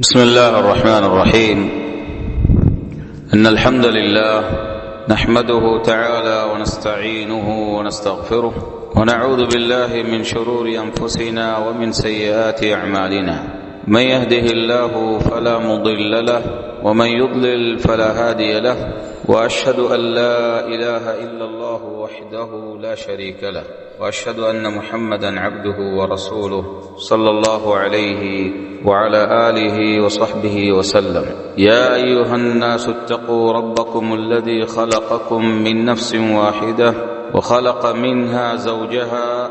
بسم الله الرحمن الرحيم. إن الحمد لله نحمده تعالى ونستعينه ونستغفره ونعوذ بالله من شرور أنفسنا ومن سيئات أعمالنا. من يهده الله فلا مضل له ومن يضلل فلا هادي له وأشهد أن لا إله إلا الله وحده لا شريك له وأشهد أن محمدا عبده ورسوله صلى الله عليه وعلى آله وصحبه وسلم. يا أيها الناس اتقوا ربكم الذي خلقكم من نفس واحدة وخلق منها زوجها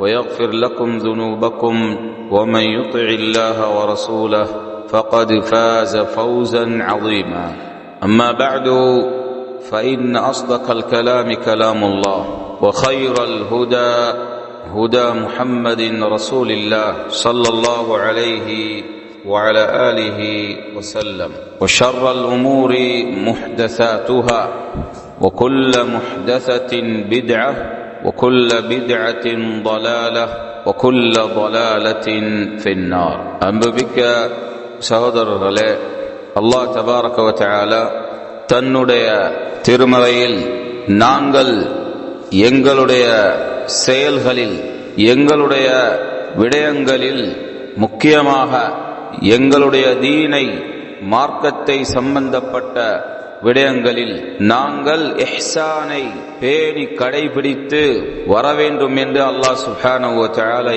ويغفر لكم ذنوبكم ومن يطع الله ورسوله فقد فاز فوزا عظيما. أما بعد فإن أصدق الكلام كلام الله وخير الهدى هدى محمد رسول الله صلى الله عليه وعلى آله وسلم. وشر الأمور محدثاتها وكل محدثة بدعة وكل بدعه ضلاله وكل ضلاله في النار அன்புமிக்க சகோதரர்களே அல்லாஹ் தபாரக வத்தாலா தன்னுடைய திருமறையில் நாங்கள் எங்களுடைய செயல்களில் எங்களுடைய விடயங்களில் முக்கியமாக எங்களுடைய தீனை மார்க்கத்தை சம்பந்தப்பட்ட விடயங்களில் நாங்கள் எஹ்சானை பேணி கடைபிடித்து வர வேண்டும் என்று அல்லாஹ் சுஹான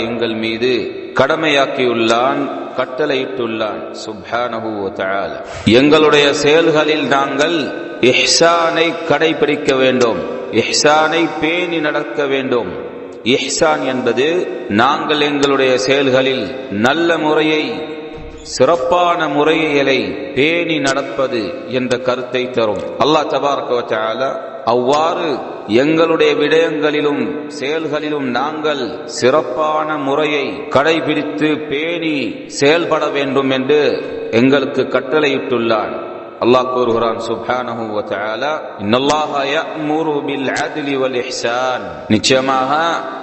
எங்கள் மீது கடமையாக்கியுள்ளான் கட்டளையிட்டுள்ளான். சுப்ஹானஹு தஆல எங்களுடைய செயல்களில் நாங்கள் இஹ்சானை கடைபிடிக்க வேண்டும் இஹ்சானை பேணி நடக்க வேண்டும். இஹ்சான் என்பது நாங்கள் எங்களுடைய செயல்களில் நல்ல முறையை சிறப்பான முறையிலை பேணி நடப்பது என்ற கருத்தை தரும். அல்லாஹ் தபாரக அவ்வாறு எங்களுடைய விடயங்களிலும் செயல்களிலும் நாங்கள் சிறப்பான முறையை கடைபிடித்து பேணி செயல்பட வேண்டும் என்று எங்களுக்கு கட்டளையிட்டுள்ளான். அல்லாஹ் கூறுகிறான் சுப்ஹானஹு வ தஆலா இன்னல்லாஹ யஅமுரு பில் அத்லி வல் இஹ்சான் நிச்சயமாக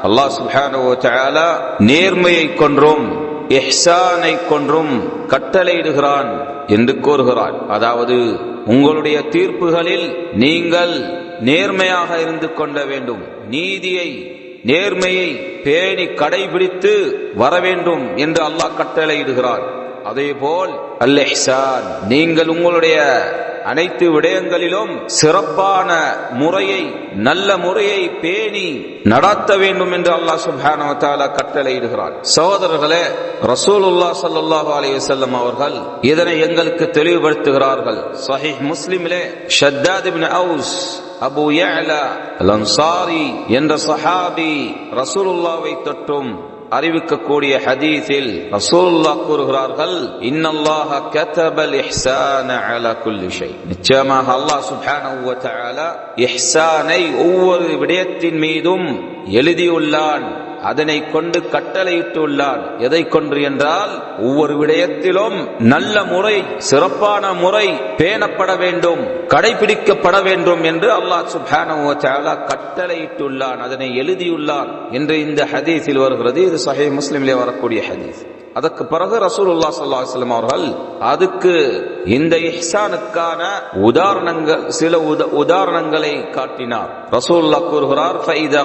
அல்லாஹ் சுப்ஹானஹு வ தஆலா நேர்மையை கொன்றும். இஹ்சானை கொன்றும் கட்டளையிடுகிறான் என்று கூறுகிறான் அதாவது உங்களுடைய தீர்ப்புகளில் நீங்கள் நேர்மையாக இருந்து கொள்ள வேண்டும். நீதியை நேர்மையை பேணி கடைபிடித்து வர வேண்டும் என்று அல்லாஹ் கட்டளையிடுகிறார். அதே போல் அல் நீங்கள் உங்களுடைய அனைத்து விடயங்களிலும் சிறப்பான முறையை நல்ல முறையை பேணி நடாத்த வேண்டும் என்று அல்லாஹ் சுபான கட்டளையிடுகிறார் சகோதரர்களே ரசூலுல்லாஹ் ஸல்லல்லாஹு அலைஹி அவர்கள் இதனை எங்களுக்கு தெளிவுபடுத்துகிறார்கள். சஹீஹ் முஸ்லிமிலே Shaddad ibn Aws Abu Ya'la al Ansari என்ற சஹாபி ரசூலுல்லாவை தொட்டும் அறிவிக்கக்கூடிய ஹதீஸில் ரசூலுல்லா கூறுகிறார்கள் இன்னல்லாஹ கதபல் இஹ்சான அலா குல்லி ஷை. நிச்சயமாக அல்லாஹ் சுப்ஹானஹு வ தஆலா இஹ்சானை ஒவ்வொரு விடயத்தின் மீதும் எழுதியுள்ளான். அதனை கொண்டு கட்டளையிட்டுள்ளான் எதை கொன்று என்றால் ஒவ்வொரு விடயத்திலும் நல்ல முறை சிறப்பான முறை பேணப்பட வேண்டும் கடைபிடிக்கப்பட வேண்டும் என்று அல்லாஹ் சுப்ஹானஹு கட்டளையிட்டுள்ளான் அதனை எழுதியுள்ளான் என்று இந்த ஹதீஸில் வருகிறது. இது சஹை முஸ்லிமிலே வரக்கூடிய ஹதீஸ். அதற்கு பிறகு ரசூலுல்லா ஸல்லல்லாஹு அலைஹி அவர்கள் அதுக்கு இந்த இஹ்சானுக்கான உதாரணங்கள் சில உதாரணங்களை காட்டினார். ரசூல்லா கூறுகிறார் ஃபைதா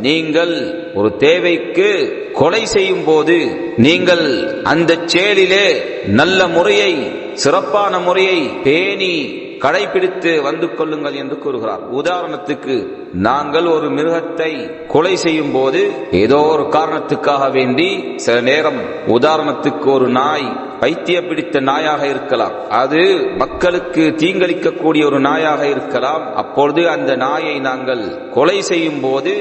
நீங்கள் ஒரு தேவைக்கு கொலை செய்யும் போது நீங்கள் அந்த செயலிலே நல்ல முறையை சிறப்பான முறையை பேணி கடைபிடித்து வந்து கொள்ளுங்கள் என்று கூறுகிறார். உதாரணத்துக்கு நாங்கள் ஒரு மிருகத்தை கொலை செய்யும் போது ஏதோ ஒரு காரணத்துக்காக வேண்டி சில நேரம் உதாரணத்துக்கு ஒரு நாய் பைத்திய பிடித்த நாயாக இருக்கலாம். அது மக்களுக்கு தீங்களிக்கக்கூடிய ஒரு நாயாக இருக்கலாம். அப்பொழுது அந்த நாயை நாங்கள் கொலை செய்யும் போது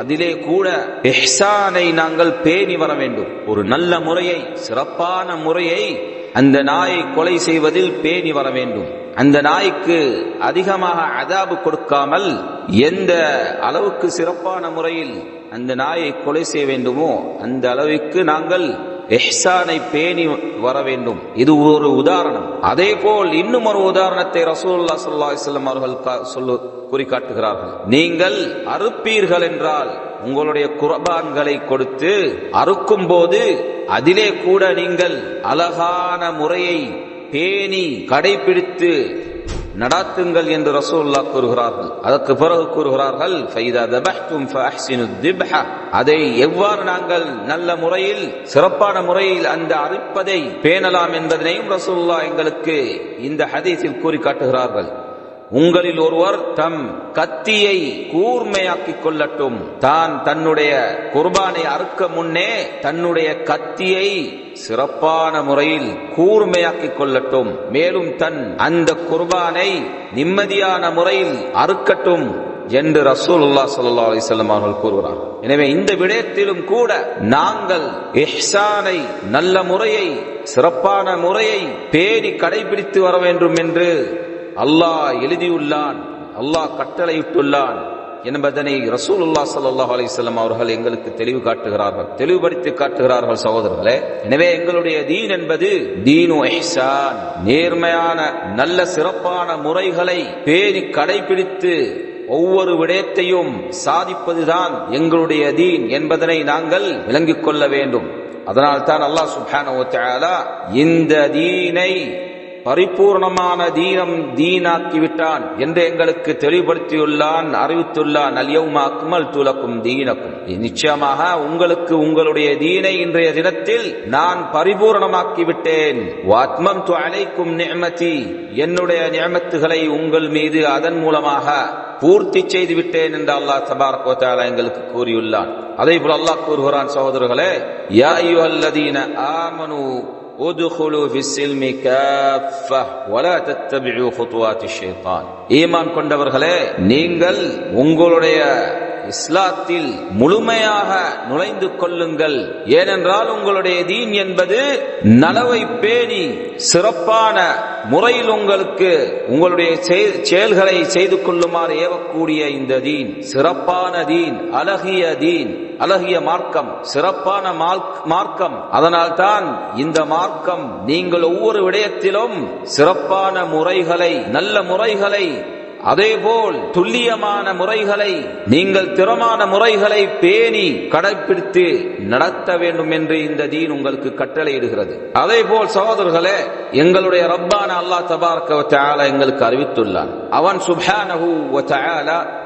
அதிலே கூட எஹ்சானை நாங்கள் பேணி வர வேண்டும். ஒரு நல்ல முறையை சிறப்பான முறையை அந்த நாயை கொலை செய்வதில் பேணி வர வேண்டும். அந்த நாய்க்கு அதிகமாக அதாபு கொடுக்காமல் எந்த அளவுக்கு சிறப்பான முறையில் அந்த நாயை கொலை செய்ய வேண்டுமோ அந்த அளவுக்கு நாங்கள் எஹ்சானை பேணி வர வேண்டும். இது ஒரு உதாரணம். அதே போல் இன்னும் ஒரு உதாரணத்தை ரசூல்லா சல்லா இஸ்லாம் அவர்கள் கா- சொல்லு குறிக்காட்டுகிறார்கள் நீங்கள் அறுப்பீர்கள் என்றால் உங்களுடைய குர்பான்களை கொடுத்து அறுக்கும் போது அதிலே கூட நீங்கள் அழகான முறையை பேணி கடைபிடித்து நடாத்துங்கள் என்று ரசூல்லா கூறுகிறார்கள். அதற்கு பிறகு கூறுகிறார்கள் அதை எவ்வாறு நாங்கள் நல்ல முறையில் சிறப்பான முறையில் அந்த அரிப்பதை பேணலாம் என்பதனையும் ரசூல்லா எங்களுக்கு இந்த ஹதீஸில் கூறி காட்டுகிறார்கள் உங்களில் ஒருவர் தம் கத்தியை கூர்மையாக்கிக் கொள்ளட்டும். தான் தன்னுடைய குர்பானை அறுக்க முன்னே தன்னுடைய கத்தியை சிறப்பான முறையில் கூர்மையாக்கிக் கொள்ளட்டும். மேலும் தன் அந்த குர்பானை நிம்மதியான முறையில் அறுக்கட்டும் என்று ரசூலுல்லா சல்லா அலைஹி அவர்கள் கூறுகிறார் எனவே இந்த விடயத்திலும் கூட நாங்கள் இஹ்சானை நல்ல முறையை சிறப்பான முறையை பேணி கடைபிடித்து வர வேண்டும் என்று அல்லாஹ் எழுதியுள்ளான் அல்லாஹ் கட்டளையிட்டுள்ளான் என்பதனை ரசூலுல்லா ஸல்லல்லாஹு அலைஹி அவர்கள் எங்களுக்கு தெளிவு காட்டுகிறார்கள். தெளிவுபடுத்தி காட்டுகிறார்கள் சகோதரர்களே. எனவே எங்களுடைய தீன் என்பது தீனு இஹ்சான். நேர்மையான நல்ல சிறப்பான முறைகளை பேணி கடைபிடித்து ஒவ்வொரு விடயத்தையும் சாதிப்பதுதான் எங்களுடைய தீன் என்பதனை நாங்கள் விளங்கிக் கொள்ள வேண்டும். அதனால் தான் அல்லாஹ் சுப்ஹானஹு வ இந்த தீனை பரிபூர்ணமான தீனம் தீனாக்கிவிட்டான் என்று எங்களுக்கு தெளிவுபடுத்தியுள்ளான் அறிவித்துள்ளான். அல்யௌமா அக்மல் துலக்கும் தீனக்கும். நிச்சயமாக உங்களுக்கு உங்களுடைய தீனை இன்றைய தினத்தில் நான் பரிபூர்ணமாக்கிவிட்டேன். வாத்மம் அலைக்கும் நியமதி. என்னுடைய நியமத்துகளை உங்கள் மீது அதன் மூலமாக பூர்த்தி செய்து விட்டேன் என்று அல்லாஹ் சபார் கோத்தாலா எங்களுக்கு கூறியுள்ளான். அதே போல அல்லாஹ் கூறுகிறான் சகோதரர்களே யா அல்லதீன ஆமனு ادخلوا في السلم كافة ولا تتبعوا خطوات الشيطان ஈமான் கொண்டவர்களே நீங்கள் உங்களுடைய இஸ்லாத்தில் முழுமையாக நுழைந்து கொள்ளுங்கள். ஏனென்றால் உங்களுடைய தீன் என்பது நலவை பேணி சிறப்பான முறையில் உங்களுக்கு உங்களுடைய செய- செயல்களை செய்து கொள்ளுமாறு ஏவக்கூடிய இந்த தீன். சிறப்பான தீன் அழகிய தீன் அழகிய மார்க்கம் சிறப்பான மார்க்- மார்க்கம். அதனால் தான் இந்த மார்க்கம் நீங்கள் ஒவ்வொரு விடயத்திலும் சிறப்பான முறைகளை நல்ல முறைகளை அதேபோல் துல்லியமான முறைகளை நீங்கள் திறமான முறைகளை பேணி கடைபிடித்து நடத்த வேண்டும் என்று இந்த தீன் உங்களுக்கு கட்டளையிடுகிறது. அதே போல் சகோதரர்களே எங்களுடைய ரப்பான அல்லாஹ் தபார்க்க எங்களுக்கு அறிவித்துள்ளான். அவன் சுப்ஹானஹு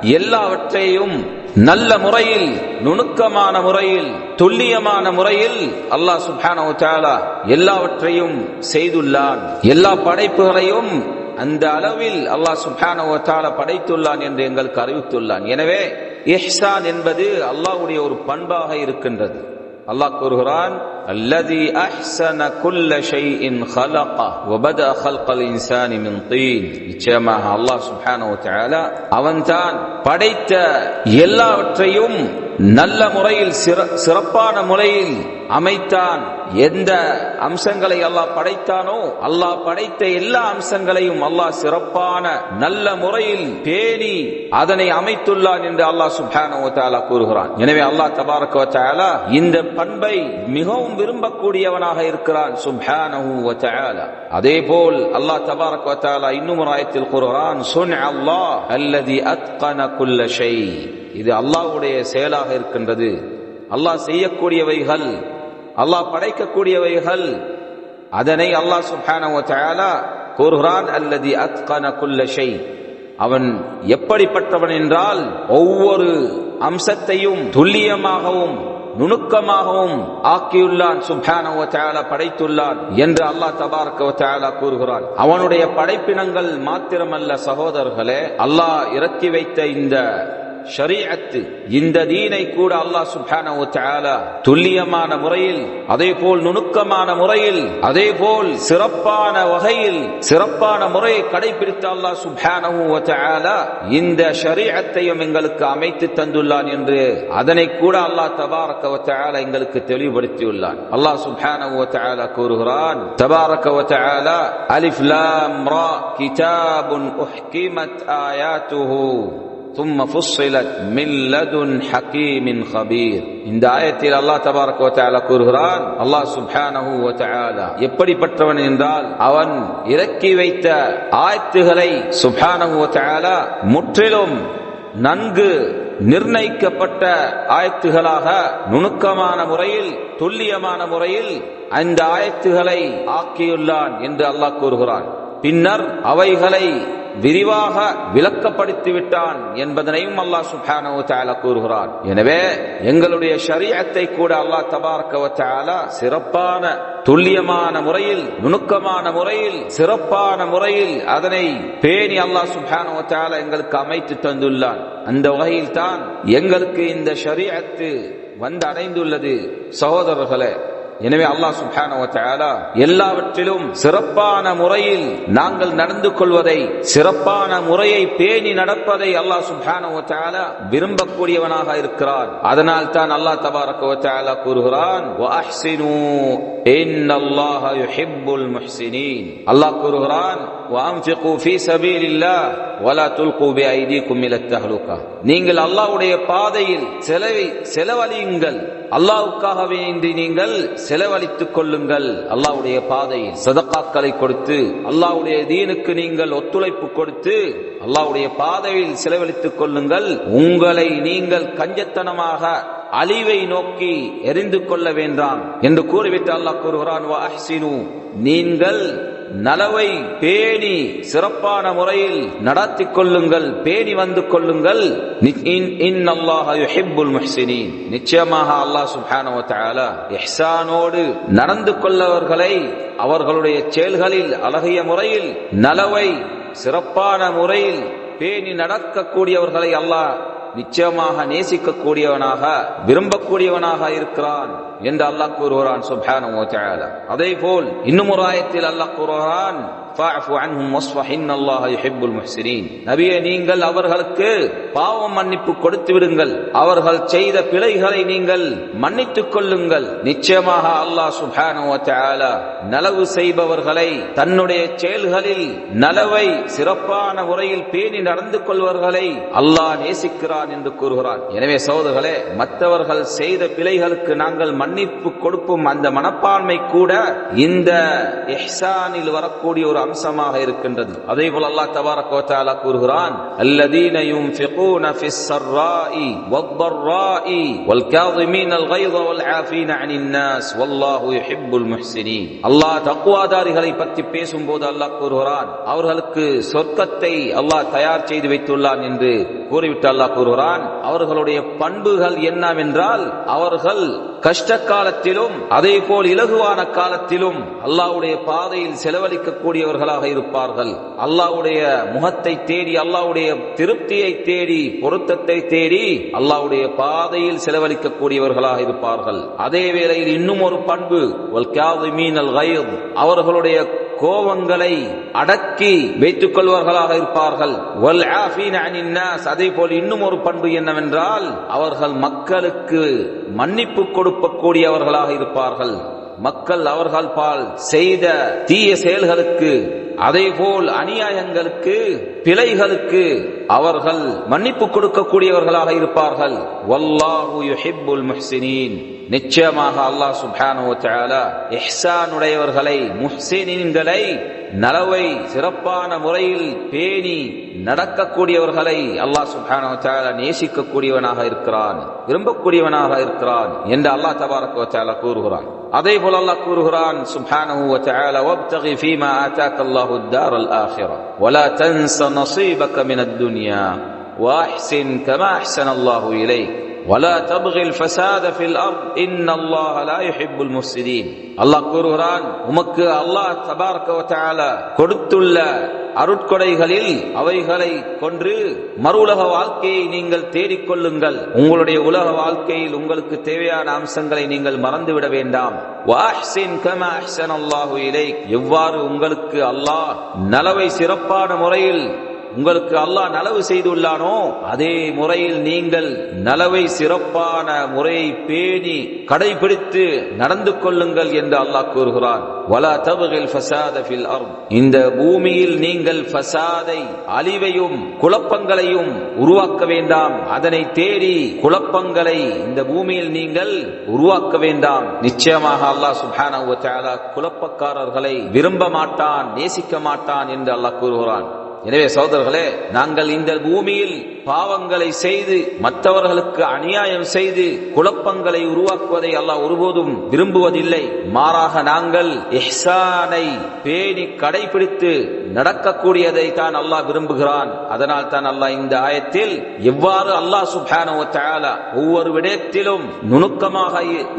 எல்லாவற்றையும் நல்ல முறையில் நுணுக்கமான முறையில் துல்லியமான முறையில் அல்லாஹ் சுபான எல்லாவற்றையும் செய்துள்ளான். எல்லா படைப்புகளையும் அந்த அளவில் அல்லாஹ் சுப்ஹானஹு வ தஆலா படைத்துள்ளான் என்று எங்களுக்கு அறிவித்துள்ளான் எனவே இஹ்சான் என்பது அல்லாஹ்வுடைய ஒரு பண்பாக இருக்கின்றது அல்லாஹ் கூறுகிறான் அல்லதி அஹ்சன குல்ல ஷைஇன் خلق وبدا خلق الانسان من طين நிச்சயமாக அல்லாஹ் சுப்ஹானஹு வ தஆலா அவன்தான் படைத்த எல்லாவற்றையும் நல்ல முறையில் சிற- சிறப்பான முறையில் அமைத்தான். எந்த அம்சங்களை அல்லாஹ் படைத்தானோ அல்லாஹ் படைத்த எல்லா அம்சங்களையும் அல்லாஹ் சிறப்பான நல்ல முறையில் பேணி அதனை அமைத்துள்ளான் என்று அல்லாஹ் சுபான கூறுகிறான். எனவே அல்லாஹ் தபாரக இந்த பண்பை மிகவும் விரும்பக்கூடியவனாக இருக்கிறான் சுப்ஹானஹு அதே போல் அல்லாஹ் தபாரக இன்னும் ஒரு ஆயத்தில் கூறுகிறான் சுன் அல்லாஹ் அல்லதி அத்கன குல்ல ஷை இது அல்லாஹ்வுடைய செயலாக இருக்கின்றது. அல்லாஹ் செய்யக்கூடியவைகள் அல்லாஹ் படைக்கக்கூடியவைகள் அதனை அல்லாஹ் சுப்ஹானஹு தயாலா கூறுகிறான் அல்லது அத்கன குல்ல அவன் எப்படிப்பட்டவன் என்றால் ஒவ்வொரு அம்சத்தையும் துல்லியமாகவும் நுணுக்கமாகவும் ஆக்கியுள்ளான் சுப்ஹானஹு தயாலா படைத்துள்ளான் என்று அல்லாஹ் தபாரக கூறுகிறான். அவனுடைய படைப்பினங்கள் மாத்திரமல்ல சகோதரர்களே அல்லாஹ் இறக்கி வைத்த இந்த ஷரீஅத்து இந்த தீனை கூட அல்லாஹ் சுப்ஹானஹு தஆலா துல்லியமான முறையில் அதே போல் நுணுக்கமான முறையில் அதே போல் சிறப்பான வகையில் சிறப்பான முறையை கடைபிடித்த அல்லாஹ் சுப்ஹானஹு தஆலா இந்த ஷரீஅத்தையும் எங்களுக்கு அமைத்து தந்துள்ளான் என்று அதனை கூட அல்லாஹ் தபாரக தஆலா எங்களுக்கு தெளிவுபடுத்தியுள்ளான். அல்லாஹ் சுப்ஹானஹு தஆலா கூறுகிறான் தபாரக தஆலா அலிஃப் லாம் ரா கிதாபுன் உஹ்கிமத் ஆயாத்துஹு. தும்ம ஃபுஸ்ஸிலத் மில்லதுன் ஹகீமின் ஹபீர் இந்த ஆயத்தில் அல்லாஹ் தபாரக் கூறுகிறான் அல்லாஹ் சுப்ஹானஹு எப்படிப்பட்டவன் என்றால் அவன் இறக்கி வைத்த ஆயத்துகளை சுப்ஹானஹு வத்தாலா முற்றிலும் நன்கு நிர்ணயிக்கப்பட்ட ஆயத்துகளாக நுணுக்கமான முறையில் துல்லியமான முறையில் அந்த ஆயத்துகளை ஆக்கியுள்ளான் என்று அல்லாஹ் கூறுகிறான். பின்னர் அவைகளை விரிவாக விளக்கப்படுத்தி விட்டான் என்பதனையும் அல்லாஹ் சுப்ஹானஹு தஆலா கூறுகிறான். எனவே எங்களுடைய ஷரியத்தை கூட அல்லாஹ் தபாரக சிறப்பான துல்லியமான முறையில் நுணுக்கமான முறையில் சிறப்பான முறையில் அதனை பேணி அல்லாஹ் சுப்ஹானஹு வ எங்களுக்கு அமைத்து தந்துள்ளான். அந்த வகையில் தான் எங்களுக்கு இந்த ஷரியத்து வந்து அடைந்துள்ளது. சகோதரர்களே எனவே அல்லாஹ் சுப்ஹானஹு எல்லாவற்றிலும் சிறப்பான முறையில் நாங்கள் நடந்து கொள்வதை சிறப்பான முறையை பேணி நடப்பதை அல்லாஹ் சுப்ஹானஹு விரும்பக்கூடியவனாக இருக்கிறான். அதனால் தான் அல்லாஹ் தபாரக கூறுகிறான் அல்லாஹ் கூறுகிறான் வ في سبيل الله ولا تلقوا பிஐதீக்கும் இலத் தஹ்லுகா நீங்கள் அல்லாஹ்வுடைய பாதையில் செலவை செலவழியுங்கள். அல்லாஹ்வுக்காக வேண்டி நீங்கள் செலவழித்துக் கொள்ளுங்கள். அல்லாஹ்வுடைய பாதையில் சதக்காக்களை கொடுத்து அல்லாஹ்வுடைய தீனுக்கு நீங்கள் ஒத்துழைப்பு கொடுத்து அல்லாஹ்வுடைய பாதையில் செலவழித்துக் கொள்ளுங்கள். உங்களை நீங்கள் கஞ்சத்தனமாக அழிவை நோக்கி எரிந்து கொள்ள வேண்டாம் என்று கூறிவிட்டு அல்லாஹ் கூறுகிறான் நீங்கள் நலவை பேணி சிறப்பான முறையில் நடத்தி கொள்ளுங்கள் பேணி வந்து கொள்ளுங்கள். இன்- நிச்சயமாக அல்லாஹ் சுப்ஹானஹு இஹ்சானோடு நடந்து கொள்ளவர்களை அவர்களுடைய செயல்களில் அழகிய முறையில் நலவை சிறப்பான முறையில் பேணி நடக்கக்கூடியவர்களை அல்லாஹ் நிச்சயமாக நேசிக்கக்கூடியவனாக விரும்பக்கூடியவனாக இருக்கிறான். என்று அல்லாஹ் கூறுகிறான் சுப்ஹானஹு வ தஆலா அதே போல் இன்னும் ஒரு ஆயத்தில் அல்லாஹ் கூறுகிறான் நபியை நீங்கள் அவர்களுக்கு பாவம் மன்னிப்பு கொடுத்து விடுங்கள். அவர்கள் செய்த பிழைகளை நீங்கள் மன்னித்துக் கொள்ளுங்கள். நிச்சயமாக அல்லாஹ் சுபான நலவு செய்பவர்களை தன்னுடைய செயல்களில் நலவை சிறப்பான முறையில் பேணி நடந்து கொள்வர்களை அல்லாஹ் நேசிக்கிறான் என்று கூறுகிறான். எனவே சோதர்களே மற்றவர்கள் செய்த பிழைகளுக்கு நாங்கள் மன்னிப்பு கொடுப்போம். அந்த மனப்பான்மை கூட இந்த எஹ்சானில் வரக்கூடிய ஒரு அம்சமாக இருக்கின்றது. அதே போல் அல்லாஹ் தபாரக் கோத்தாலா கூறுகிறான் அல்லதீன ينفقون في السراء والضراء والكاظمين الغيظ والعافين عن الناس والله يحب المحسنين அல்லாஹ் தக்வாதாரிகளை பற்றி பேசும்போது அல்லாஹ் கூறுகிறான் அவர்களுக்கு சொர்க்கத்தை அல்லாஹ் தயார் செய்து வைத்துள்ளான் என்று கூறிவிட்டு அல்லாஹ் கூறுகிறான் அவர்களுடைய பண்புகள் என்னவென்றால் அவர்கள் கஷ்ட காலத்திலும் அதே போல் இலகுவான காலத்திலும் அல்லாஹ்வுடைய பாதையில் செலவழிக்கக்கூடியவர்களாக இருப்பார்கள். அல்லாவுடைய முகத்தை தேடி அல்லாவுடைய திருப்தியை தேடி பொருத்தத்தை தேடி அல்லாவுடைய பாதையில் செலவழிக்கக்கூடியவர்களாக இருப்பார்கள். அதே வேளையில் இன்னும் ஒரு பண்பு அவர்களுடைய கோபங்களை அடக்கி வைத்துக் கொள்வர்களாக இருப்பார்கள் அதே போல் இன்னும் ஒரு பண்பு என்னவென்றால் அவர்கள் மக்களுக்கு மன்னிப்பு கொடுக்கக்கூடியவர்களாக இருப்பார்கள். மக்கள் அவர்கள் பால் செய்த தீய செயல்களுக்கு அதே போல் அநியாயங்களுக்கு பிழைகளுக்கு அவர்கள் மன்னிப்பு கொடுக்கக்கூடியவர்களாக இருப்பார்கள் வல்லாஹு யுஹிப்புல் முஹ்சினீன் நிச்சயமாக அல்லாஹ் சுப்ஹானஹு வ தஆலா இஹ்சானுடையவர்களை முஹ்சினீன்களை நலவை சிறப்பான முறையில் பேணி நடக்கக்கூடியவர்களை அல்லாஹ் சுப்ஹானஹு வ தஆலா நேசிக்கக்கூடியவனாக இருக்கிறான் விரும்பக்கூடியவனாக இருக்கிறான் என்று அல்லாஹ் தபாரக வ தஆலா கூறுகிறான் அதே போல அல்லாஹ் கூறுகிறான் சுப்ஹானஹு வ தஆலா வப்தகி ஃபீமா ஆதாக அல்லாஹு الدار الآخرة ولا تنس نصيبك من الدنيا وأحسن كما أحسن الله إليك. ولا تبغي الفساد في الارض ان الله لا يحب المفسدين அல்லாஹ் கூறுகிறான் உமக்கு அல்லாஹ் தபாரக வ தஆலா கொடுத்துள்ள அருட்கொடைகளில் அவைகளை கொன்று மறு உலக வாழ்க்கையை நீங்கள் தேடிக்கொள்ளுங்கள் உங்களுடைய உலக வாழ்க்கையில் உங்களுக்கு தேவையான அம்சங்களை நீங்கள் மறந்துவிட வேண்டாம் வாஹ்சின் கமா அஹ்ஸனல்லாஹு இலைக் எவ்வாறு உங்களுக்கு அல்லாஹ் நலவை சிறப்பான முறையில் உங்களுக்கு அல்லாஹ் நலவு செய்துள்ளானோ அதே முறையில் நீங்கள் நலவை சிறப்பான முறையை பேணி கடைபிடித்து நடந்து கொள்ளுங்கள் என்று அல்லாஹ் கூறுகிறான். வலா தபுகில் ஃபசாத ஃபில் அர்த். இந்த பூமியில் நீங்கள் ஃபசாதை அழிவையும் குழப்பங்களையும் உருவாக்க வேண்டாம். அதனை தேடி குழப்பங்களை இந்த பூமியில் நீங்கள் உருவாக்க வேண்டாம். நிச்சயமாக அல்லாஹ் சுப்ஹானஹு வ தஆலா குழப்பக்காரர்களை விரும்ப மாட்டான் நேசிக்க மாட்டான் என்று அல்லாஹ் கூறுகிறான். எனவே சகோதரர்களே நாங்கள் இந்த பூமியில் பாவங்களை செய்து மற்றவர்களுக்கு அநியாயம் செய்து குழப்பங்களை உருவாக்குவதை அல்லாஹ் ஒருபோதும் விரும்புவதில்லை. மாறாக நாங்கள் இஹ்சானை பேணி கடைபிடித்து நடக்கக்கூடியதை தான் அல்லாஹ் விரும்புகிறான். அதனால் தான் அல்லாஹ் இந்த ஆயத்தில் எவ்வாறு அல்லாஹ் சுபான ஒவ்வொரு விடயத்திலும் நுணுக்கமாக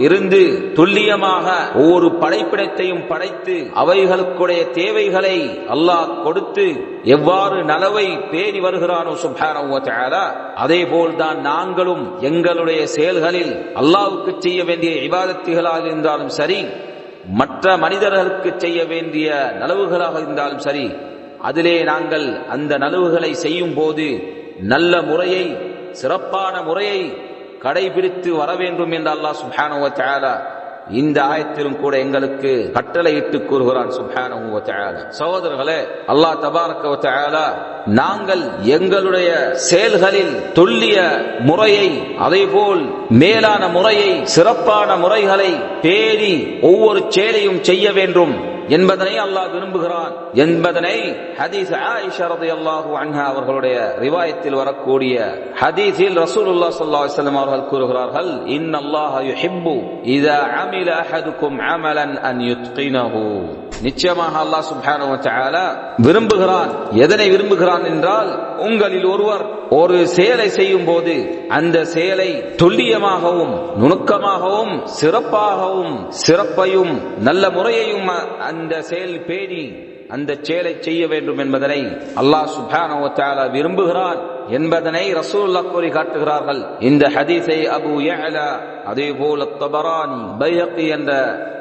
இருந்து துல்லியமாக ஒவ்வொரு படைப்பிடத்தையும் படைத்து அவைகளுக்குடைய தேவைகளை அல்லாஹ் கொடுத்து எவ்வாறு நலவை பேணி வருகிறானோ சுபான வ அதே போல்தான் நாங்களும் எங்களுடைய செயல்களில் அல்லாவுக்கு செய்ய வேண்டிய இபாதத்துகளாக இருந்தாலும் சரி மற்ற மனிதர்களுக்கு செய்ய வேண்டிய நலவுகளாக இருந்தாலும் சரி அதிலே நாங்கள் அந்த நலவுகளை செய்யும் போது நல்ல முறையை சிறப்பான முறையை கடைபிடித்து வர வேண்டும் என்று அல்லாஹ் சுஹானுவ தயாரா இந்த ஆயத்திலும் கூட எங்களுக்கு கட்டளையிட்டு கூறுகிறான் சுபான சகோதரர்களே அல்லாஹ் தபாரக நாங்கள் எங்களுடைய செயல்களில் துல்லிய முறையை அதேபோல் மேலான முறையை சிறப்பான முறைகளை தேடி ஒவ்வொரு செயலையும் செய்ய வேண்டும். என்பதனை அல்லாஹ் விரும்புகிறான். என்பதனை ஹதீஸ் ஆயிஷா ரலியல்லாஹு அன்ஹா அவர்களுடைய ரிவாயத்தில் வரக்கூடிய ஹதீஸில் ரசூலுல்லாஹ் ஸல்லல்லாஹு அலைஹி வஸல்லம் அவர்கள் கூறுகிறார்கள் இன்னல்லாஹ யுஹிப்பு இதா அமில அஹதுக்கும் அமலன் அன் யுத்கினஹு. நிச்சயமாக அல்லாஹ் சுப்ஹானஹு வ தஆலா விரும்புகிறான். எதனை விரும்புகிறான் என்றால் உங்களில் ஒருவர் ஒரு செயலை செய்யும் போது அந்த செயலை துல்லியமாகவும் நுணுக்கமாகவும் சிறப்பாகவும் சிறப்பையும் நல்ல முறையையும் அந்த செயல் பேணி அந்த செயலை செய்ய வேண்டும் என்பதனை அல்லாஹ் சுபான விரும்புகிறார் விரும்புகிறான் என்பதனை ரசூல்லா கூறி காட்டுகிறார்கள். இந்த ஹதீஸை அபு யஅலா அதே போல தபரானி பைஹகி என்ற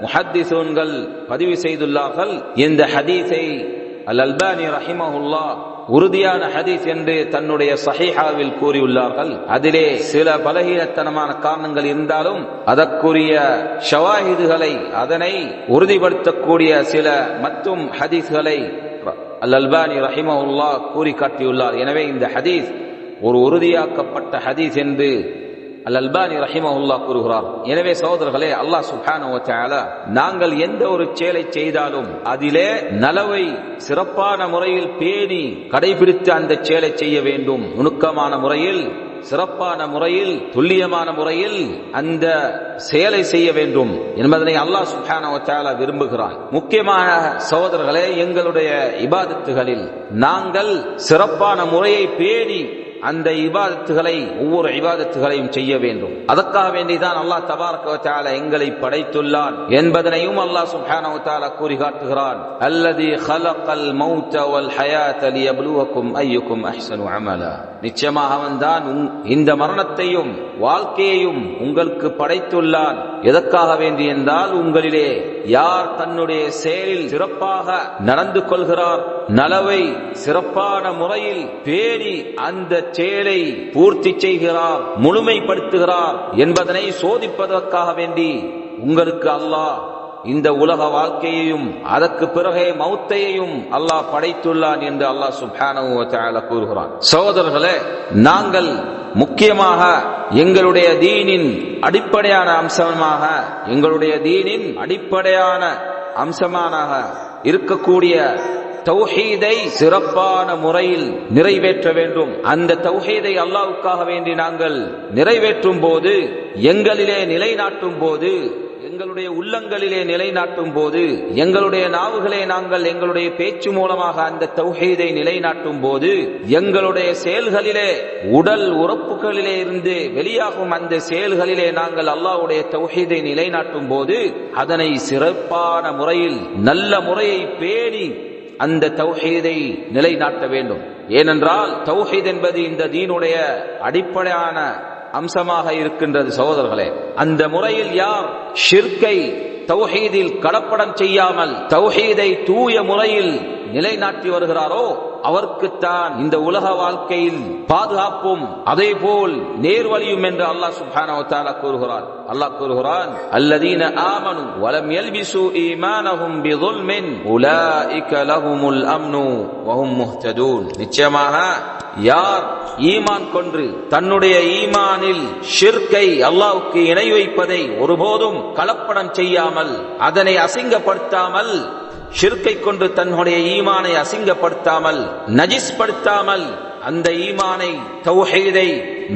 முஹத்திஸூன்கள் பதிவு செய்துள்ளார்கள். இந்த ஹதீஸை அல் அல்பானி ரஹிமஹுல்லா உறுதியான ஹதீஸ் என்று தன்னுடைய சஹிஹாவில் கூறியுள்ளார்கள். அதிலே சில பலகீனத்தனமான காரணங்கள் இருந்தாலும் அதற்குரிய ஷவாஹிதுகளை அதனை உறுதிப்படுத்தக்கூடிய சில மற்றும் ஹதீஸ்களை அல் அல்பானி ரஹிமஹுல்லா கூறி காட்டியுள்ளார் எனவே இந்த ஹதீஸ் ஒரு உறுதியாக்கப்பட்ட ஹதீஸ் என்று அல் அல்பானி ரஹிமஹுல்லா கூறுகிறார் எனவே சகோதரர்களே அல்லாஹ் சுஹான நாங்கள் எந்த ஒரு செயலை செய்தாலும் அதிலே நலவை சிறப்பான முறையில் பேணி கடைபிடித்து அந்த செயலை செய்ய வேண்டும். நுணுக்கமான முறையில் சிறப்பான முறையில் துல்லியமான முறையில் அந்த செயலை செய்ய வேண்டும் என்பதனை அல்லாஹ் சுப்ஹானஹு விரும்புகிறான். முக்கியமான சகோதரர்களே எங்களுடைய இபாதத்துகளில் நாங்கள் சிறப்பான முறையை பேணி அந்த இபாதத்துகளை ஒவ்வொரு இபாதத்துகளையும் செய்ய வேண்டும் அதற்காக வேண்டிதான் அல்லாஹ் தபாரக்கவத்தால எங்களை படைத்துள்ளான் என்பதனையும் அல்லாஹ் சுப்ஹானஹு தஆலா கூறி காட்டுகிறான் அல்லதி خلق الموت والحياة ليبلوكم أيكم أحسن عملا நிச்சயமாக அவன்தான் இந்த மரணத்தையும் வாழ்க்கையையும் உங்களுக்கு படைத்துள்ளான். எதற்காக வேண்டி என்றால் உங்களிலே யார் தன்னுடைய செயலில் சிறப்பாக நடந்து கொள்கிறார் நலவை சிறப்பான முறையில் பேணி அந்த செயலை பூர்த்தி செய்கிறார் முழுமைப்படுத்துகிறார் என்பதனை சோதிப்பதற்காக வேண்டி உங்களுக்கு அல்லாஹ் இந்த உலக வாழ்க்கையையும் அதற்கு பிறகே மௌத்தையையும் அல்லாஹ் படைத்துள்ளான் என்று அல்லாஹ் சுபான கூறுகிறான். சகோதரர்களே நாங்கள் முக்கியமாக எங்களுடைய தீனின் அடிப்படையான அம்சமாக எங்களுடைய தீனின் அடிப்படையான அம்சமானாக இருக்கக்கூடிய தௌஹீதை சிறப்பான முறையில் நிறைவேற்ற வேண்டும். அந்த தௌஹீதை அல்லாவுக்காக வேண்டி நாங்கள் நிறைவேற்றும் போது எங்களிலே நிலைநாட்டும் போது எங்களுடைய உள்ளங்களிலே நிலைநாட்டும் போது எங்களுடைய நாவுகளை நாங்கள் எங்களுடைய பேச்சு மூலமாக அந்த தௌஹீதை நிலைநாட்டும் போது எங்களுடைய செயல்களிலே உடல் உறுப்புகளிலே இருந்து வெளியாகும் அந்த செயல்களிலே நாங்கள் அல்லாஹ்வுடைய தௌஹீதை நிலைநாட்டும் போது அதனை சிறப்பான முறையில் நல்ல முறையை பேணி அந்த தௌஹீதை நிலைநாட்ட வேண்டும். ஏனென்றால் தௌஹீத் என்பது இந்த தீனுடைய அடிப்படையான அம்சமாக இருக்கின்றது சகோதரர்களே. அந்த முறையில் யார் ஷிர்கை தௌஹீதில் கடப்படம் செய்யாமல் தௌஹீதை தூய முறையில் நிலைநாட்டி வருகிறாரோ அவர்க்குத்தான் இந்த உலக வாழ்க்கையில் பாதுகாப்பும் அதே போல் நேர்வழியும் என்று அல்லாஹ் சுபான கூறுகிறார் அல்லாஹ் கூறுகிறான் அல்லதீன ஆமனு வலம் யல்பிசு ஈமானஹும் பிظுல்மின் உலாஇக லஹுமுல் அம்னு வஹும் முஹ்ததூன். நிச்சயமாக யார் ஈமான் கொன்று தன்னுடைய ஈமானில் ஷிர்கை அல்லாஹ்வுக்கு இணை வைப்பதை ஒருபோதும் கலப்படம் செய்யாமல் அதனை அசிங்கப்படுத்தாமல் ஷிர்கை கொண்டு தன்னுடைய ஈமானை அசிங்கப்படுத்தாமல் நஜிஸ்படுத்தாமல் அந்த ஈமானை தௌஹீதை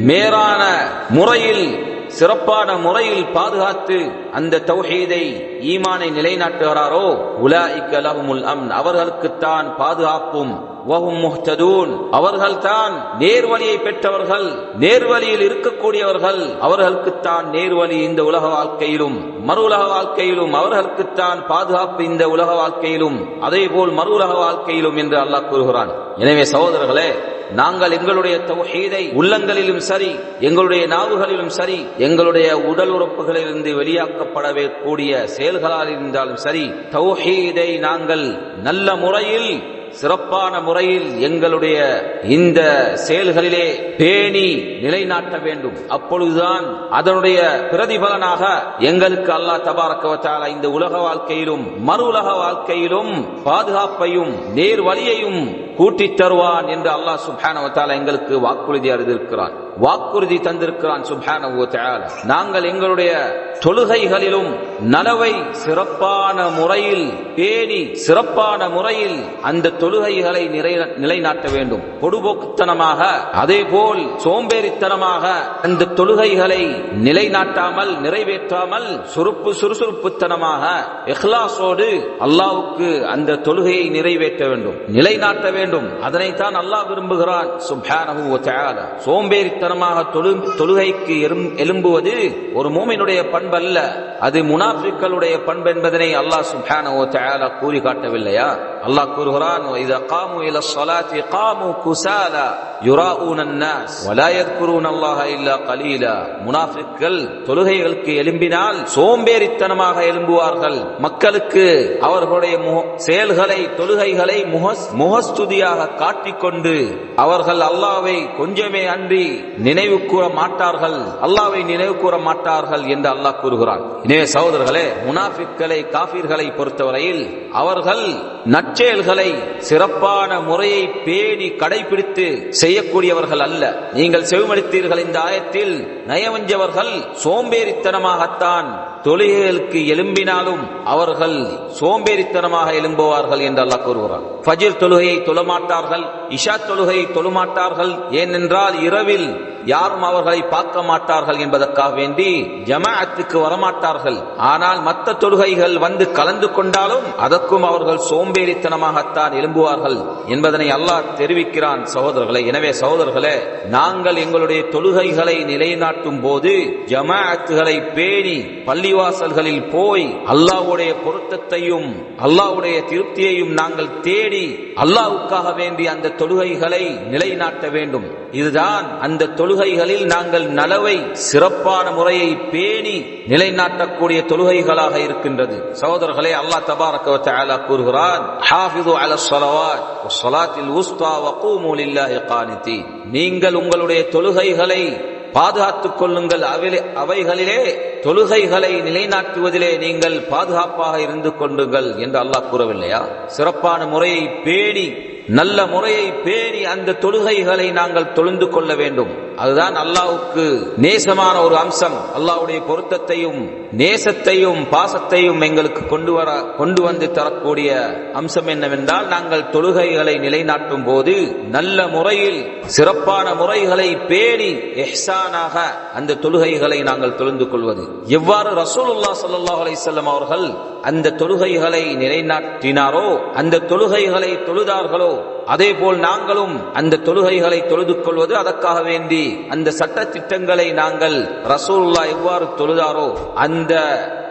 மேலான முறையில் சிறப்பான முறையில் பாதுகாத்து அந்த தௌஹீதை ஈமானை நிலைநாட்டுகிறாரோ? உலாஇக்க லஹுமுல் அம்ன். அவர்களுக்குத்தான் பாதுகாப்பும் வஹும் முஹ்ததூன். அவர்கள்தான் நேர்வழியை பெற்றவர்கள் நேர்வழியில் இருக்கக்கூடியவர்கள். அவர்களுக்குத்தான் நேர்வழி இந்த உலக வாழ்க்கையிலும் மறு உலக வாழ்க்கையிலும். அவர்களுக்குத்தான் பாதுகாப்பு இந்த உலக வாழ்க்கையிலும் அதே போல் மறு உலக வாழ்க்கையிலும் என்று அல்லாஹ் கூறுகிறான். எனவே சகோதரர்களே நாங்கள் எங்களுடைய தௌஹீதை உள்ளங்களிலும் சரி எங்களுடைய நாவுகளிலும் சரி எங்களுடைய உடல் உறுப்புகளிலிருந்து வெளியாக்கப்படவே கூடிய செயல்களால் இருந்தாலும் சரி தௌஹீதை நாங்கள் நல்ல முறையில் சிறப்பான முறையில் எங்களுடைய இந்த செயல்களிலே பேணி நிலைநாட்ட வேண்டும். அப்பொழுதுதான் அதனுடைய பிரதிபலனாக எங்களுக்கு அல்லாஹ் தபாரக்கவத்தால இந்த உலக வாழ்க்கையிலும் மறு உலக வாழ்க்கையிலும் பாதுகாப்பையும் நேர் வழியையும் கூட்டித் தருவான் என்று அல்லாஹ் சுபானவத்தால எங்களுக்கு வாக்குறுதி அறிந்திருக்கிறான் வாக்குறுதி தந்திருக்கிறான் சுப்ஹானவத்தால நாங்கள் எங்களுடைய தொழுகைகளிலும் நலவை சிறப்பான முறையில் பேணி சிறப்பான முறையில் அந்த தொழுகைகளை நிறை- நிலைநாட்ட வேண்டும். பொடுபோக்குத்தனமாக அதே போல் சோம்பேறித்தனமாக அந்த தொழுகைகளை நிலைநாட்டாமல் நிறைவேற்றாமல் சுருப்பு சுறுசுறுப்புத்தனமாக எஹ்லாசோடு அல்லாவுக்கு அந்த தொழுகையை நிறைவேற்ற வேண்டும். நிலைநாட்ட வேண்டும். அதனைத்தான் அல்லாஹ் விரும்புகிறான் சுப்ஹானஹு வ தஆலா சோம்பேறித்தனமாக தொழு தொழுகைக்கு எறும்- எழும்புவது ஒரு மூமினுடைய பண்பல்ல அது முனாஃபிக்களுடைய பண்பு என்பதனை அல்லாஹ் சுப்ஹானஹு வ தஆலா கூறி காட்டவில்லையா அல்லாஹ் கூறுகிறான் "வஇதா قاموا الى الصلاه قاموا كسالى يراؤون الناس ولا يذكرون الله الا قليلا முனாஃபிக்கள் தொழுகைகளுக்கு எழும்பினால் சோம்பேறித்தனமாக எழும்புவார்கள் மக்களுக்கு அவர்களுடைய முக- செயல்களை தொழுகைகளை முகஸ் முகஸ்துதியாக காட்டிக்கொண்டு அவர்கள் அல்லாவை கொஞ்சமே அன்றி நினைவு கூற மாட்டார்கள். அல்லாவை நினைவு கூற மாட்டார்கள் என்று அல்லாஹ் கூறுகிறான். எனவே சகோதரர்களே முனாஃபிக்களை காஃபிர்களை பொறுத்தவரையில் அவர்கள் நற்செயல்களை சிறப்பான முறையை பேணி கடைபிடித்து செய்யக்கூடியவர்கள் அல்ல. நீங்கள் செவிமடித்தீர்கள் இந்த ஆயத்தில் நயவஞ்சவர்கள் சோம்பேறித்தனமாகத்தான் தொழுகைகளுக்கு எழும்பினாலும் அவர்கள் சோம்பேறித்தனமாக எழும்புவார்கள் என்று அல்லாஹ் கூறுகிறான். ஃபஜ்ர் தொழுகையை தொழமாட்டார்கள்? இஷா தொழுகை தொழமாட்டார்கள்? ஏனென்றால் இரவில் யாரும் அவர்களை பார்க்க மாட்டார்கள் என்பதற்காக வேண்டி ஜமாஅத்துக்கு வரமாட்டார்கள். ஆனால் மற்ற தொழுகைகள் வந்து கலந்து கொண்டாலும் அதற்கும் அவர்கள் சோம்பேறித்தனமாகத்தான் எழும்புவார்கள் என்பதனை அல்லாஹ் தெரிவிக்கிறான் சகோதரர்களை. எனவே சகோதரர்களே நாங்கள் எங்களுடைய தொழுகைகளை நிலைநாட்டும் போது ஜமாஅத்துகளை பேணி பள்ளிவாசல்களில் போய் அல்லாஹ்வுடைய பொருத்தத்தையும் அல்லாஹ்வுடைய திருப்தியையும் நாங்கள் தேடி அல்லாஹ்வுக்காக வேண்டி அந்த தொழுகைகளை நிலைநாட்ட வேண்டும். இதுதான் அந்த தொழுகைகளில் நாங்கள் நலவை சிறப்பான முறையை பேணி நிலைநாட்டக்கூடிய தொழுகைகளாக இருக்கின்றது. சகோதரர்களே அல்லாஹ் தபாரக கூறுகிறான் நீங்கள் உங்களுடைய தொழுகைகளை பாதுகாத்துக் கொள்ளுங்கள். அவிலே- அவைகளிலே தொழுகைகளை நிலைநாட்டுவதிலே நீங்கள் பாதுகாப்பாக இருந்து கொண்டுங்கள் என்று அல்லாஹ் கூறவில்லையா? சிறப்பான முறையை பேணி நல்ல முறையை பேணி அந்த தொழுகைகளை நாங்கள் தொழுந்து கொள்ள வேண்டும். அதுதான் அல்லாவுக்கு நேசமான ஒரு அம்சம். அல்லாவுடைய பொருத்தத்தையும் நேசத்தையும் பாசத்தையும் எங்களுக்கு கொண்டு வர கொண்டு வந்து தரக்கூடிய அம்சம் என்னவென்றால் நாங்கள் தொழுகைகளை நிலைநாட்டும் போது நல்ல முறையில் சிறப்பான முறைகளை பேணி எஹ்சானாக அந்த தொழுகைகளை நாங்கள் தொழுந்து கொள்வது. எவ்வாறு ரசூலுல்லாஹ் ஸல்லல்லாஹு அலைஹி அவர்கள் அந்த தொழுகைகளை நிலைநாட்டினாரோ அந்த தொழுகைகளை தொழுதார்களோ அதே போல் நாங்களும் அந்த தொழுகைகளை தொழுது கொள்வது அதற்காக வேண்டி அந்த சட்ட திட்டங்களை நாங்கள் ரசூல்லா எவ்வாறு தொழுதாரோ அந்த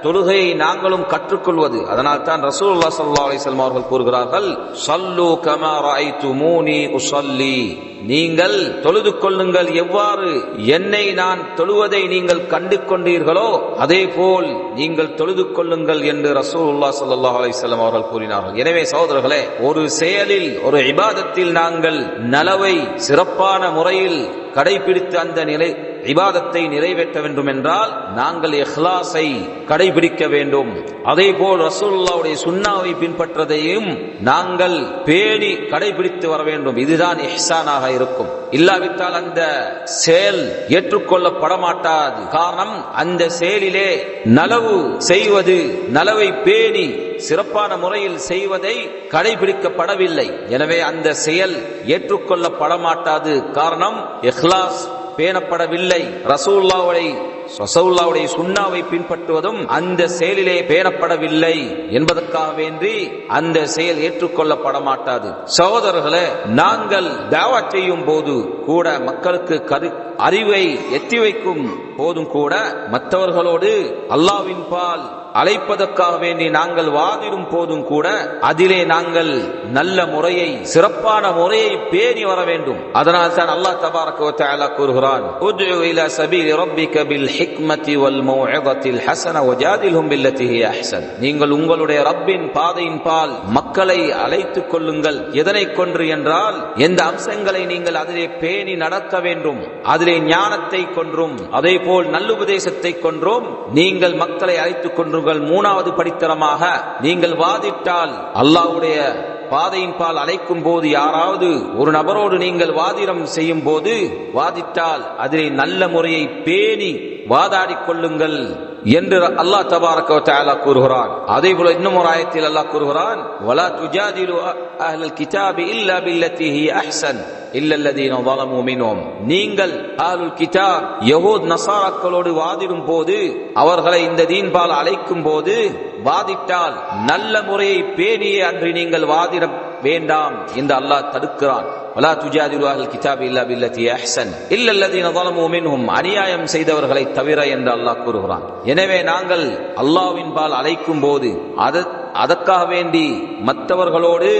தொழுகையை நாங்களும் கற்றுக்கொள்வது. அதனால் தான் ரசூல்லா சல்லா அலைஹி அவர்கள் கூறுகிறார்கள் சல்லு கமா ரஅய்துமூனி உசல்லி நீங்கள் தொழுது கொள்ளுங்கள் எவ்வாறு என்னை நான் தொழுவதை நீங்கள் கண்டு கொண்டீர்களோ அதே போல் நீங்கள் தொழுது கொள்ளுங்கள் என்று ரசூல்லா சல்லாஹ் அலைஹி அவர்கள் கூறினார்கள். எனவே சகோதரர்களே ஒரு செயலில் ஒரு இபாதத்தில் நாங்கள் நலவை சிறப்பான முறையில் கடைபிடித்து அந்த நிலை இபாதத்தை நிறைவேற்ற வேண்டும் என்றால் நாங்கள் இஹ்லாஸை கடைபிடிக்க வேண்டும். அதே போல் ரசூல்லாவுடைய சுண்ணாவை பின்பற்றதையும் நாங்கள் பேணி கடைபிடித்து வர வேண்டும். இதுதான் இஹ்சானாக இருக்கும். இல்லாவிட்டால் அந்த செயல் ஏற்றுக்கொள்ளப்பட மாட்டாது காரணம் அந்த செயலிலே நலவு செய்வது நலவை பேணி சிறப்பான முறையில் செய்வதை கடைபிடிக்கப்படவில்லை. எனவே அந்த செயல் ஏற்றுக்கொள்ளப்பட மாட்டாது காரணம் இஹ்லாஸ் பேணப்படவில்லை. ரசூல்லாவுடைய ரசூல்லாவுடைய சுண்ணாவை பின்பற்றுவதும் அந்த செயலிலே பேணப்படவில்லை என்பதற்காக வேண்டி அந்த செயல் ஏற்றுக்கொள்ளப்பட மாட்டாது சகோதரர்களே நாங்கள் தாவா செய்யும் போது கூட மக்களுக்கு கரு அறிவை எத்தி வைக்கும் போதும் கூட மற்றவர்களோடு அல்லாவின் பால் அழைப்பதற்காக வேண்டி நாங்கள் வாதிடும் போதும் கூட அதிலே நாங்கள் நல்ல முறையை சிறப்பான முறையை பேணி வர வேண்டும். அதனால் தான் அல்லாஹ் தபாரக தஆலா கூறுகிறான் உத்உ இலா சபீலி ரப்பிக பில் ஹிக்மதி வல் மௌஇதத்தில் ஹஸன வஜாதில்ஹும் பில்லதி ஹிய அஹ்சன். நீங்கள் உங்களுடைய ரப்பின் பாதையின் பால் மக்களை அழைத்துக் கொள்ளுங்கள். எதனை கொன்று என்றால் எந்த அம்சங்களை நீங்கள் அதிலே பேணி நடக்க வேண்டும். அதிலே ஞானத்தை கொன்றும். அதே போல் நல்லுபதேசத்தை கொன்றும். நீங்கள் மக்களை அழைத்துக் உங்கள் மூணாவது படித்தரமாக நீங்கள் வாதிட்டால் அல்லாஹ்வுடைய பாதையின் பால் அழைக்கும் போது யாராவது ஒரு நபரோடு நீங்கள் வாதிடம் செய்யும் போது வாதிட்டால் அதிலே நல்ல முறையை பேணி வாதாடிக் கொள்ளுங்கள் என்று அல்லாஹ் தபாரக தஆலா கூறுகிறான். அதே போல இன்னும் ஒரு ஆயத்தில் அல்லாஹ் கூறுகிறான் வலா துஜாதிலு அஹ்லல் கிதாபி இல்லா பில்லத்தி ஹி அஹ்சன். இல்லல்லதீன ظلموا منهم நீங்கள் அஹ்லுல் கிதாப் யஹூத் நசாராக்களோடு வாதிடும் போது அவர்களை இந்த தீன்பால் அழைக்கும் போது வாதிட்டால் நல்ல முறையை பேணியே அன்று நீங்கள் வாதிட வேண்டாம் என்று அல்லாஹ் தடுக்கிறான் ولا تجادلوا اهل الكتاب الا بالتي احسن الا الذين ظلموا منهم அநியாயம் செய்தவர்களை தவிர என்று அல்லாஹ் கூறுகிறான் எனவே நாங்கள் அல்லாஹ்வின் பால் அழைக்கும் போது அதற்காக வேண்டி மற்றவர்களோடு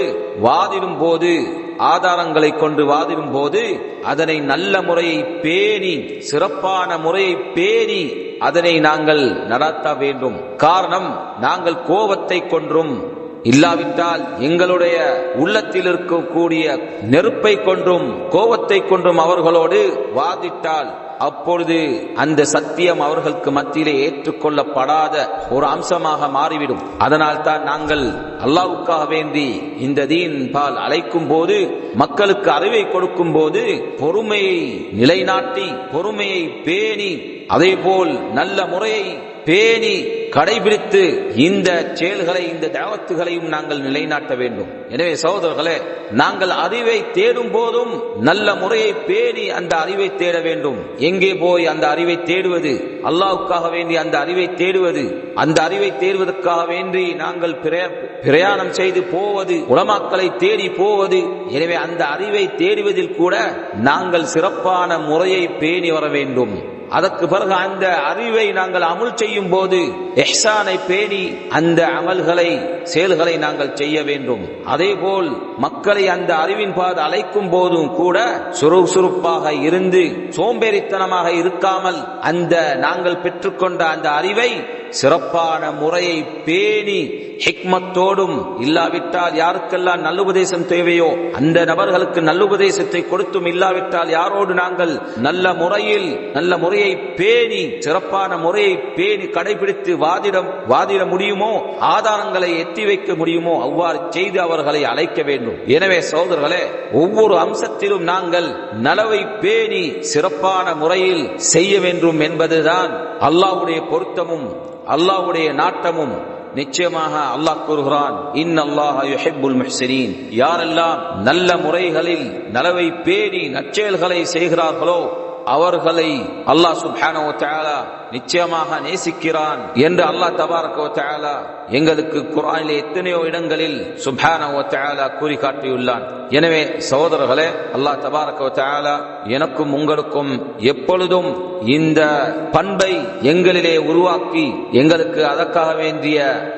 வாதிடும் போது ஆதாரங்களை கொண்டு வாதிடும் போது அதனை நல்ல முறையை பேணி சிறப்பான முறையை பேணி அதனை நாங்கள் நடத்த வேண்டும். காரணம் நாங்கள் கோபத்தை கொன்றும். இல்லாவிட்டால் எங்களுடைய உள்ளத்தில் இருக்கக்கூடிய நெருப்பை கொன்றும் கோபத்தை கொன்றும் அவர்களோடு வாதிட்டால் அப்பொழுது அந்த சத்தியம் அவர்களுக்கு மத்தியிலே ஏற்றுக்கொள்ளப்படாத ஒரு அம்சமாக மாறிவிடும். அதனால் தான் நாங்கள் அல்லாவுக்காக வேண்டி இந்த தீன் பால் அழைக்கும் போது மக்களுக்கு அறிவை கொடுக்கும் போது பொறுமையை நிலைநாட்டி பொறுமையை பேணி அதே போல் நல்ல முறையை பேணி கடைபிடித்து இந்த செயல்களை இந்த தாவத்துகளையும் நாங்கள் நிலைநாட்ட வேண்டும். எனவே சகோதரர்களே நாங்கள் அறிவை தேடும் போதும் நல்ல முறையை பேணி அந்த அறிவை தேட வேண்டும். எங்கே போய் அந்த அறிவை தேடுவது? அல்லாவுக்காக வேண்டி அந்த அறிவை தேடுவது? அந்த அறிவை தேடுவதற்காக வேண்டி நாங்கள் பிரயாணம் செய்து போவது உலமாக்களை தேடி போவது. எனவே அந்த அறிவை தேடுவதில் கூட நாங்கள் சிறப்பான முறையை பேணி வர வேண்டும். அதற்கு பிறகு அந்த அறிவை நாங்கள் அமுல் செய்யும் போது எஹ்சானை பேணி அந்த அமல்களை செயல்களை நாங்கள் செய்ய வேண்டும். அதே போல் மக்களை அந்த அறிவின் பாது அழைக்கும் போதும் கூட சுறுசுறுப்பாக இருந்து சோம்பேறித்தனமாக இருக்காமல் அந்த நாங்கள் பெற்றுக்கொண்ட அந்த அறிவை சிறப்பான முறையை பேணி ஹிக்மத்தோடும் இல்லாவிட்டால் யாருக்கெல்லாம் நல்லுபதேசம் தேவையோ அந்த நபர்களுக்கு நல்லுபதேசத்தை கொடுத்தும் இல்லாவிட்டால் யாரோடு நாங்கள் நல்ல முறையில் நல்ல முறையை பேணி சிறப்பான முறையை பேணி கடைபிடித்து வாதிடம் வாதிட முடியுமோ ஆதாரங்களை எத்தி வைக்க முடியுமோ அவ்வாறு செய்து அவர்களை அழைக்க வேண்டும். எனவே சகோதரர்களே ஒவ்வொரு அம்சத்திலும் நாங்கள் நலவை பேணி சிறப்பான முறையில் செய்ய வேண்டும் என்பதுதான் அல்லாஹ்வுடைய பொருத்தமும் அல்லாஹ்வுடைய நாட்டமும் நிச்சயமாக அல்லாஹ் கூறுகிறான் இன் அல்லாஹ் யுஹிப்புல் முஹ்சினீன். யாரெல்லாம் நல்ல முறைகளில் நலவை பேணி நற்செயல்களை செய்கிறார்களோ அவர்களை அல்லாஹ் சுப்ஹானஹு வ தஆலா நிச்சயமாக நேசிக்கிறான் என்று அல்லாஹ் தபாரக வ தஆலா எங்களுக்கு குரானிலே எத்தனையோ இடங்களில் சுப்ஹானஹு வ தஆலா கூறி காட்டியுள்ளான் எனவே சகோதரர்களே அல்லாஹ் தபாரக வ தஆலா எனக்கும் உங்களுக்கும் எப்பொழுதும் இந்த பண்பை எங்களிலே உருவாக்கி எங்களுக்கு அதற்காக வேண்டிய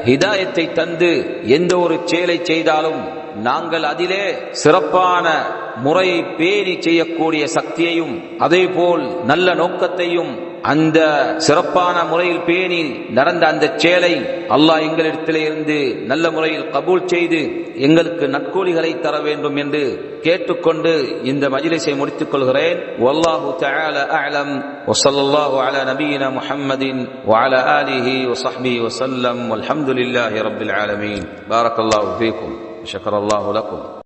ஹிதாயத்தை தந்து எந்த ஒரு செயலை செய்தாலும் நாங்கள் அதிலே சிறப்பான முறையை பேணி செய்யக்கூடிய சக்தியையும் அதே போல் நல்ல நோக்கத்தையும் அந்த சிறப்பான முறையில் பேணி நடந்த அந்த சேலை அல்லாஹ் எங்களிடத்திலே இருந்து நல்ல முறையில் கபூல் செய்து எங்களுக்கு நற்கூலிகளை தர வேண்டும் என்று கேட்டுக்கொண்டு இந்த மஜிலிசை முடித்துக் கொள்கிறேன். வல்லாஹு தஆல அஅலம். வஸல்லல்லாஹு அலா நபியினா முஹம்மதின் வஅலா ஆலிஹி வஸஹ்பிஹி வஸல்லம். வல்ஹம்துலில்லாஹி ரப்பில் ஆலமீன். பாரக்கல்லாஹு شكر الله لكم.